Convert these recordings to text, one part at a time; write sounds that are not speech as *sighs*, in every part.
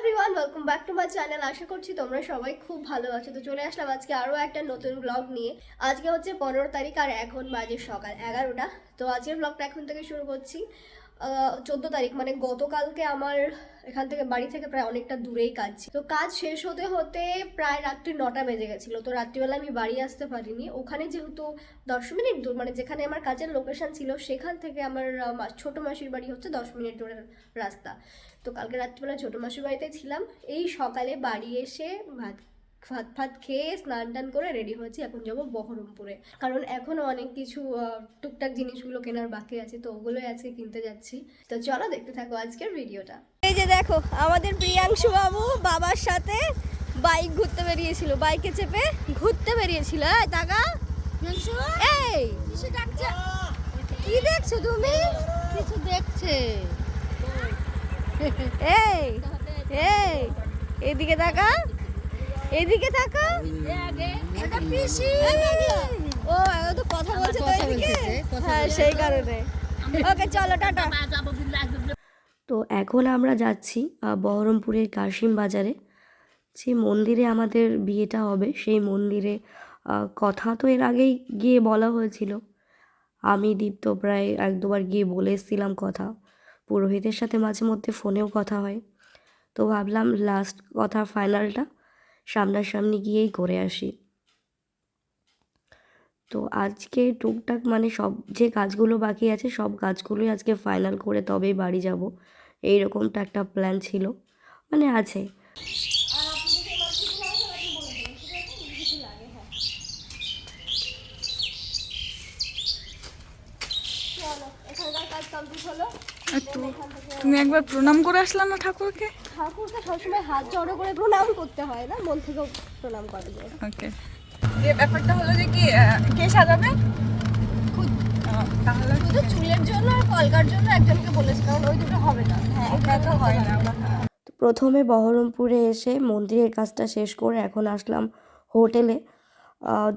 Everyone welcome back to my channel আশা করছি তোমরা সবাই খুব ভালো আছো। তো চলে আসলাম আজকে আরও একটা নতুন ব্লগ নিয়ে। আজকে হচ্ছে পনেরো তারিখ আর এখন বাজে সকাল এগারোটা। তো আজকের ব্লগটা এখন থেকে শুরু করছি। চোদ্দ তারিখ মানে গতকালকে আমার এখান থেকে বাড়ি থেকে প্রায় অনেকটা দূরেই কাজ। তো কাজ শেষ হতে হতে প্রায় রাত্রি নটা বেজে গেছিল, তো রাত্রিবেলা আমি বাড়ি আসতে পারিনি। ওখানে যেহেতু দশ মিনিট দূর মানে যেখানে আমার কাজের লোকেশন ছিল, সেখান থেকে আমার ছোট মাসির বাড়ি হচ্ছে দশ মিনিট দূরের রাস্তা। তো কালকে রাত্রিবেলা ছোটো মাসির বাড়িতে ছিলাম। এই সকালে বাড়ি এসে ভাত ভাত ফাত খেয়ে স্নান টান করে রেডি হয়েছি এখন যাব বহরমপুরে। কারণ এখনও অনেক কিছু টুকটাক জিনিসগুলো কেনার বাকি আছে তো ওগুলোই আজকে কিনতে যাচ্ছি। তো চলো দেখতে থাকো আজকের ভিডিওটা এই যে দেখো আমাদের প্রিয়াংশু বাবু বাবার সাথে বাইক ঘুরতে বেরিয়েছিল। বাইকে চেপে ঘুরতে বেরিয়েছিল। এই টাকা। এই! কি দেখছ তুমি? কিছু দেখছে। এই এই এদিকে তাকা এদিকে তাকা ও তো কথা বলছে তো এদিকে? হ্যাঁ সেই কারণে। ওকে চলো টাটা। তো এখন আমরা যাচ্ছি বহরমপুরের কাশিম বাজারে। যে মন্দিরে আমাদের বিয়েটা হবে সেই মন্দিরে কথা তো এর আগেই গিয়ে বলা হয়েছিল। আমি দীপ্ত প্রায় এক দুবার গিয়ে বলে এসেছিলাম কথা। পুরোহিতের সাথে মাঝে মধ্যে ফোনেও কথা হয়। তো ভাবলাম লাস্ট কথা ফাইনালটা সামনাসামনি গিয়েই করে আসি। তো আজকে টুকটাক মানে সব যে কাজগুলো বাকি আছে, সব কাজগুলোই আজকে ফাইনাল করে তবেই বাড়ি যাব। এইরকমটা একটা প্ল্যান ছিল। মানে আছে। তুমি একবার প্রণাম করে আসলাম না ঠাকুরকে? ঠাকুরকে সবসময় হাত জড়ো করে প্রণাম করতে হয় না? মন থেকেও প্রণাম করা যায় ওকে। যে ব্যাপারটা হলো যে কি কে সাজাবে? তাহলে শুধু চুলের জন্য আর কলকার জন্য একজনকে বলেছি কারণ ওই দুটো হবে না। হ্যাঁ তো হয় না। প্রথমে বহরমপুরে এসে মন্দিরের কাজটা শেষ করে এখন আসলাম হোটেলে।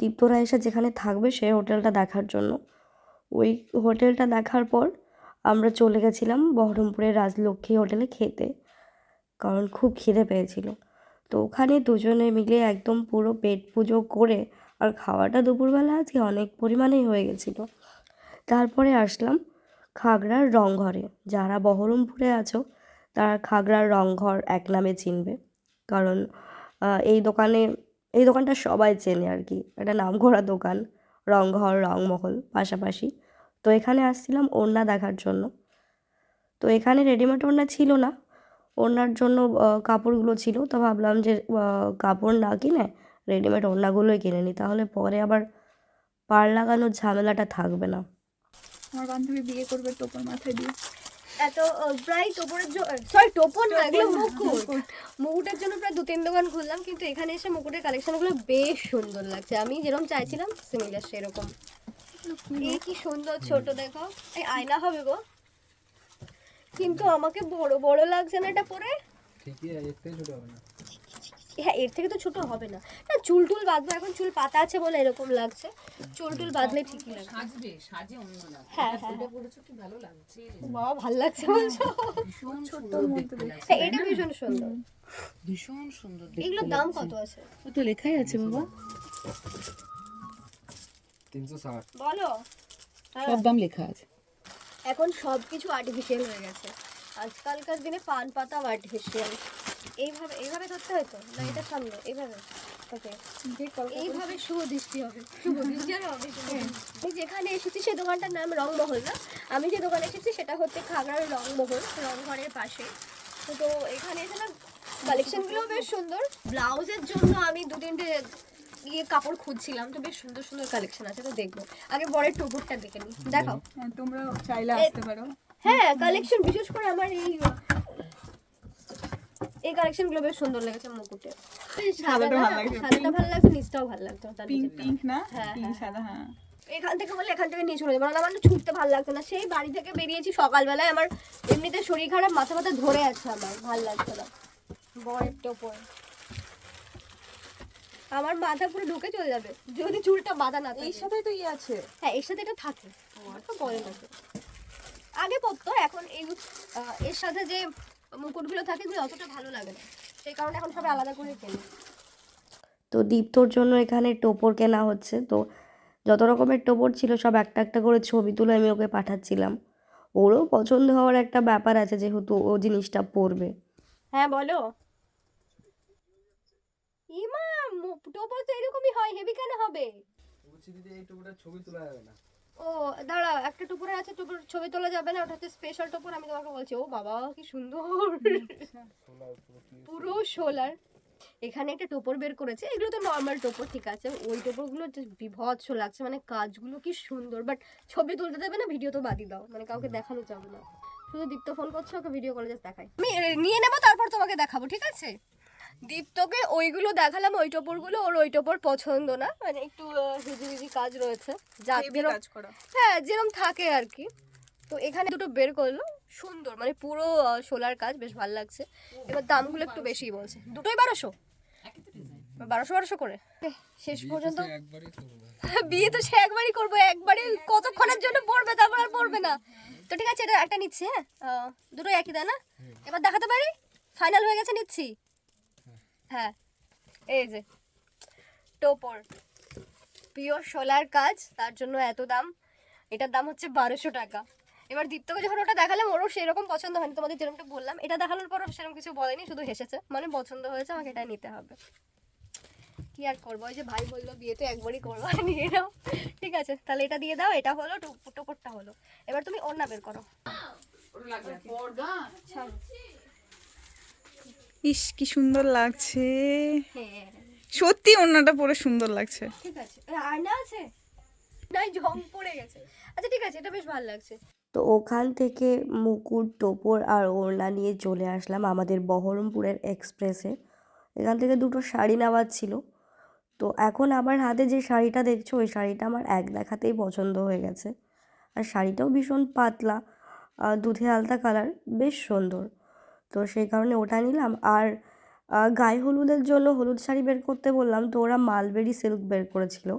দীপ্তরা এসে যেখানে থাকবে সেই হোটেলটা দেখার জন্য। ওই হোটেলটা দেখার পর আমরা চলে গেছিলাম বহরমপুরের রাজলক্ষ্মী হোটেলে খেতে। কারণ খুব খিদে পেয়েছিল। তো ওখানে দুজনে মিলে একদম পুরো পেট পুজো করে আর খাওয়াটা দুপুরবেলা আজকে অনেক পরিমাণেই হয়ে গেছিল। তারপরে আসলাম খাগড়ার রংঘরে। যারা বহরমপুরে আছো, তারা খাগড়ার রংঘর এক নামে চিনবে। কারণ এই দোকানে, এই দোকানটা সবাই চেনে আর কি। একটা নামকরা দোকান, রংঘর, রংমহল পাশাপাশি। তো এখানে আসছিলাম ওড়না দেখার জন্য। তো এখানে রেডিমেড ওড়না ছিল না। ওড়নার জন্য কাপড়গুলো ছিল তো ভাবলাম যে কাপড় না কিনে রেডিমেড ওড়নাগুলোই কিনে নিই তাহলে পরে আবার পার লাগানোর ঝামেলাটা থাকবে না। আমার বান্ধবী বিয়ে করবে টোপর মাথায় দিয়ে। এত প্রায় টোপরের সরি টোপর না এগুলো মুকুট। মুকুটের জন্য প্রায় দু তিন দোকান খুললাম কিন্তু এখানে এসে মুকুটের কালেকশনগুলো বেশ সুন্দর লাগছে। আমি যেরকম চাইছিলাম সিমিলার সেরকম। এই কি সুন্দর ছোট দেখো। এই আয়না হবে গো। কিন্তু আমাকে বড় বড় লাগছে না এটা পরে। ঠিকই আছে এতে ছোট হবে না। হ্যাঁ এর থেকে তো ছোট হবে না। না চুল টুল বাঁধবো এখন চুল পাতা আছে বলে এরকম লাগছে। চুল টুল বাঁধলে ঠিকই লাগবে। সাজবে সাজে অন্য লাগবে হ্যাঁ হ্যাঁ। এটা পড়েছো কি ভালো লাগছে। বাবা ভালো লাগছে বলছো? ভীষণ সুন্দর দেখতে হ্যাঁ এটা ভীষণ সুন্দর। ভীষণ সুন্দর দেখতে এগুলোর দাম কত আছে? ও তো লেখাই আছে বাবা। তিনশো ষাট। বলো। সব দাম লেখা আছে। এখন সব কিছু আর্টিফিশিয়াল হয়ে গেছে। আজকালকার দিনে পান পাতাও আর্টিফিশিয়াল এইভাবে এইভাবে ধরতে হয় তো? না এটা সামনে এইভাবে। ওকে। এইভাবে শুভ দৃষ্টি হবে। শুভ দৃষ্টি আর হবে আমি যেখানে এসেছি সেই দোকানটার নাম রংমহল না? আমি যে দোকানে এসেছি সেটা হচ্ছে খাগড়ার রংমহল রংঘরের পাশে। তো তো এখানে এসে না কালেকশনগুলো বেশ সুন্দর। ব্লাউজের জন্য আমি দু তিনটে ইয়ে কাপড় খুঁজছিলাম তো বেশ সুন্দর সুন্দর কালেকশন আছে তো দেখব। আগে বরের টুকুরটা দেখে নিই। দেখাও। হ্যাঁ তোমরা চাইলে আসতে পারো। হ্যাঁ কালেকশন বিশেষ করে আমার এই এই কালেকশনগুলো বেশ সুন্দর লেগেছে মুকুটে। সাদাটা ভালো লাগছে, সাদাটা ভালো লাগছে নিচটাও ভালো লাগতো পিঙ্ক পিঙ্ক না? হ্যাঁ, পিঙ্ক হ্যাঁ। সাদা হ্যাঁ। এখান থেকে বলে এখান থেকে নিয়ে চলে যাব আমার ছুটতে ভালো লাগতো না। সেই বাড়ি থেকে বেরিয়েছি সকালবেলায় আমার এমনিতে শরীর খারাপ মাথা মাথা ধরে আছে আমার ভালো লাগছে না। বরের টোপর আমার মাথা পুরো ঢুকে চলে যাবে যদি চুলটা বাঁধা না থাকে। এই সাথে তো ইয়ে আছে। হ্যাঁ এর সাথে এটা থাকে। তো বলে না তো। আগে পড়তো এখন এই এর সাথে যে মুকুটগুলো থাকে যে অতটা ভালো লাগে না। সেই কারণে এখন সবাই আলাদা করে কেনে। তো দীপ্তর জন্য এখানে টোপর কেনা হচ্ছে তো যত রকমের টোপর ছিল সব একটা একটা করে ছবি তুলে আমি ওকে পাঠাচ্ছিলাম। ওরও পছন্দ হওয়ার একটা ব্যাপার আছে যেহেতু ও জিনিসটা পরবে। হ্যাঁ বলো। টোপর তো এরকমই হয় হেভি কেন হবে? বলছি দিদি এই টুকুটা ছবি তোলা যাবে না। ও দাঁড়াও একটা টুপুরে আছে টুপুর ছবি তোলা যাবে না ওটা হচ্ছে স্পেশাল টুপুর আমি তোমাকে বলছি ও বাবা কি সুন্দর। পুরো সোলার এখানে একটা টোপর বের করেছে এগুলো তো নর্মাল টোপর ঠিক আছে ওই টোপরগুলো বিভৎস লাগছে মানে কাজগুলো কি সুন্দর বাট ছবি তুলতে দেবে না ভিডিও তো বাদই দাও মানে কাউকে দেখানো যাবে না। শুধু দীপ্ত ফোন করছে ওকে ভিডিও কলে জাস্ট দেখাই। আমি নিয়ে নেব তারপর তোমাকে দেখাবো ঠিক আছে? দীপ্তকে ওইগুলো দেখালাম ওই টোপরগুলো ওর ওই টোপর পছন্দ না। মানে একটু হিজি হিজি কাজ রয়েছে। যা কাজ করা। হ্যাঁ যেরকম থাকে আর কি। তো এখানে দুটো বের করল। সুন্দর মানে পুরো সোলার কাজ বেশ ভালো লাগছে। এবার দামগুলো একটু বেশি বলছে। দুটোই বারোশো? বারোশো বারোশো করে? শেষ পর্যন্ত একবারই বিয়ে তো সে একবারই করব *laughs* একবারে কতক্ষণের জন্য পড়বে তারপর আর পড়বে না। তো ঠিক আছে এটা একটা নিচ্ছি হ্যাঁ? দুটোই একই তাই না? এবার দেখাতে পারি? ফাইনাল হয়ে গেছে নিচ্ছি। হ্যাঁ এই যে টোপর। পিওর সোলার কাজ তার জন্য এত দাম। এটার দাম হচ্ছে বারোশো টাকা। এবার দীপ্তকে যখন ওটা দেখালাম ওরও সেরকম পছন্দ হয়নি। তোমাদের যেরকমটা বললাম এটা দেখানোর পর সেরকম কিছু বলেনি শুধু হেসেছে। মানে পছন্দ হয়েছে আমাকে এটা নিতে হবে। কি আর করব? ওই যে ভাই বলল বিয়ে তো একবারই করব নিয়ে নাও। ঠিক আছে তাহলে এটা দিয়ে দাও এটা হলো টোপ- টোপরটা হলো। এবার তুমি ওড়না বের করো। ইস কি সুন্দর লাগছে। হ্যাঁ। সত্যি ওড়নাটা পরে সুন্দর লাগছে। ঠিক আছে। এ, আয়না আছে? নাই জং পড়ে গেছে। আচ্ছা ঠিক আছে এটা বেশ ভালো লাগছে। তো ওখান থেকে মুকুট টোপর আর ওড়না নিয়ে চলে আসলাম আমাদের বহরমপুরের এক্সপ্রেসে। এখান থেকে দুটো শাড়ি নেওয়ার ছিল। তো এখন আমার হাতে যে শাড়িটা দেখছ ওই শাড়িটা আমার এক দেখাতেই পছন্দ হয়ে গেছে। আর শাড়িটাও ভীষণ পাতলা দুধে আলতা কালার বেশ সুন্দর। তো সেই কারণে ওটা নিলাম। আর গায়ে হলুদের জন্য হলুদ শাড়ি বের করতে বললাম তো ওরা মালবেরি সিল্ক বের করেছিল।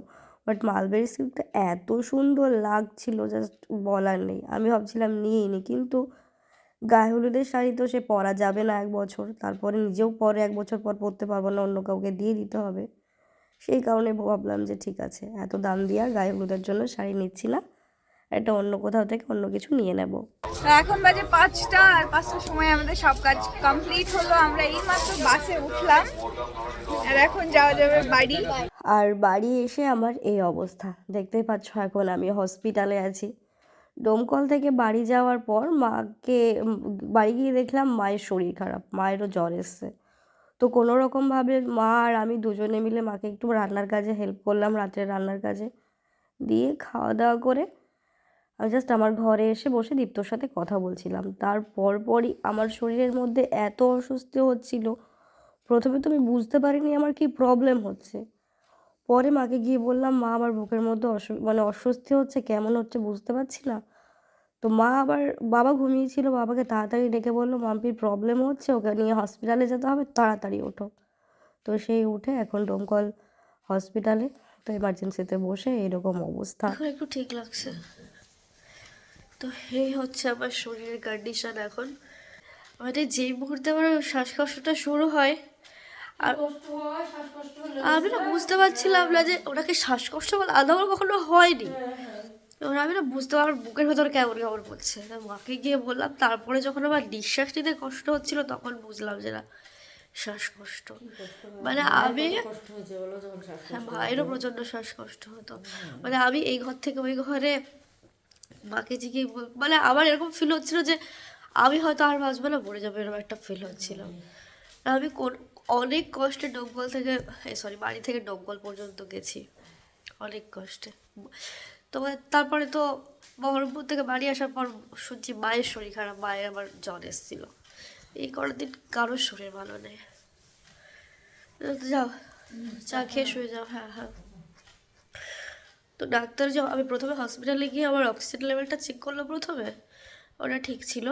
বাট মালবেরি সিল্কটা এত সুন্দর লাগছিল জাস্ট বলার নেই। আমি ভাবছিলাম নিয়েই নি, কিন্তু গায়ে হলুদের শাড়ি তো সে পরা যাবে না এক বছর। তারপরে নিজেও পরে এক বছর পর পরতে পারব না, অন্য কাউকে দিয়ে দিতে হবে। সেই কারণে ভাবলাম যে ঠিক আছে, এত দাম দিয়ে আর গায়ে হলুদের জন্য শাড়ি নিচ্ছি না। একটা অন্য কোথাও থেকে অন্য কিছু নিয়ে নেব। এখন বাজে পাঁচটা আর পাঁচটার সময় আমাদের সব কাজ কমপ্লিট হলো। আমরা এই মাত্র বাসে উঠলাম আর এখন যাওয়া যাবে বাড়ি। আর বাড়ি এসে আমার এই অবস্থা। দেখতেই পাচ্ছ এখন আমি হসপিটালে আছি। ডোমকল থেকে বাড়ি যাওয়ার পর মাকে বাড়ি গিয়ে দেখলাম মায়ের শরীর খারাপ মায়েরও জ্বর এসছে। তো কোনো রকমভাবে মা আর আমি দুজনে মিলে মাকে একটু রান্নার কাজে হেল্প করলাম রাত্রে রান্নার কাজে। দিয়ে খাওয়া দাওয়া করে আমি জাস্ট আমার ঘরে এসে বসে দীপ্তর সাথে কথা বলছিলাম। তার পরপরই আমার শরীরের মধ্যে এত অস্বস্তি হচ্ছিল, প্রথমে তো আমি বুঝতে পারিনি আমার কি প্রবলেম হচ্ছে। পরে মাকে গিয়ে বললাম, মা, আমার বুকের মধ্যে অস মানে অস্বস্তি হচ্ছে, কেমন হচ্ছে বুঝতে পারছি না। তো মা আবার, বাবা ঘুমিয়েছিল, বাবাকে তাড়াতাড়ি ডেকে বলল, মাম্পির প্রবলেম হচ্ছে, ওকে নিয়ে হসপিটালে যেতে হবে, তাড়াতাড়ি ওঠো। তো সেই উঠে এখন ডোমকল হসপিটালে তো এমার্জেন্সিতে বসে এরকম অবস্থা। একটু ঠিক লাগছে। তো এই হচ্ছে আমার শরীরের কন্ডিশন এখন। আমাদের যেই মুহূর্তে আমার শ্বাসকষ্টটা শুরু হয় আর আমি না বুঝতে পারছিলাম না যে ওনাকে শ্বাসকষ্ট বলে আদৌ আমার কখনো হয়নি। এবার আমি না বুঝতে পার বুকের ভেতরে কেমন কেমন তা মাকে গিয়ে বললাম তারপরে যখন আমার নিঃশ্বাস নিতে কষ্ট হচ্ছিল তখন বুঝলাম যে না শ্বাসকষ্ট। মানে আমি হ্যাঁ মায়েরও প্রচণ্ড শ্বাসকষ্ট হতো। মানে আমি এই ঘর থেকে ওই ঘরে মাকে বল- মানে আমার এরকম ফিল হচ্ছিল যে আমি হয়তো আর বাঁচবো না মরে যাব এরকম একটা ফিল হচ্ছিল। আমি কোন, অনেক কষ্টে ডোমকল থেকে সরি বাড়ি থেকে ডোমকল পর্যন্ত গেছি। অনেক কষ্টে। তো তারপরে তো বহরমপুর থেকে বাড়ি আসার পর শুনছি মায়ের শরীর খারাপ মায়ের আমার জ্বর এসেছিল। এই কটা দিন কারোর শরীর ভালো নেই। যাও, চা খেয়ে শুয়ে যাও হ্যাঁ হ্যাঁ। তো ডাক্তার যে আমি প্রথমে হসপিটালে গিয়ে আমার অক্সিজেন লেভেলটা চেক করল প্রথমে, ওটা ঠিক ছিল।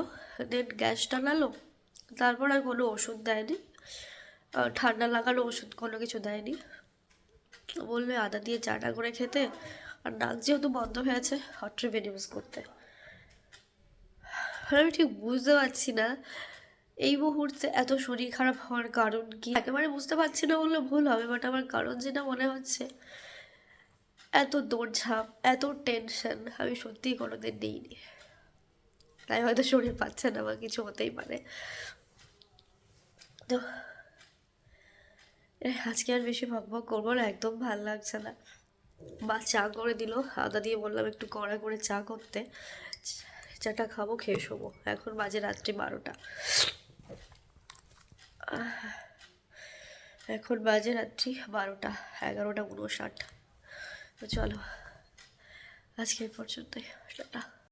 দেন গ্যাস টানালো তারপর আর কোনো ওষুধ দেয়নি। ঠান্ডা লাগানো ওষুধ কোনো কিছু দেয়নি। বলল, আদা দিয়ে চাটা করে খেতে। আর নাক যেহেতু বন্ধ হয়ে আছে হট রিমেন ইউজ করতে। *sighs* আমি ঠিক বুঝতে পারছি না, এই মুহূর্তে এত শরীর খারাপ হওয়ার কারণ কি? একেবারে বুঝতে পারছি না বললে ভুল হবে বাট আমার কারণ যেটা মনে হচ্ছে এত দৌড়ঝাঁপ, এত টেনশন আমি সত্যিই কোনোদিন নিইনি তাই হয়তো শরীর পাচ্ছে না বা কিছু হতেই পারে। তো আজকে আর বেশি ভক ভক করব না, একদম ভালো লাগছে না। বা চা করে দিল, আদা দিয়ে বললাম একটু কড়া করে চা করতে। চাটা খাব, খেয়ে শোবো। এখন বাজে রাত্রি বারোটা। এখন বাজে রাত্রি বারোটা, এগারোটা উনষাট। তো চলো আজকে এই পর্যন্তই টাটা।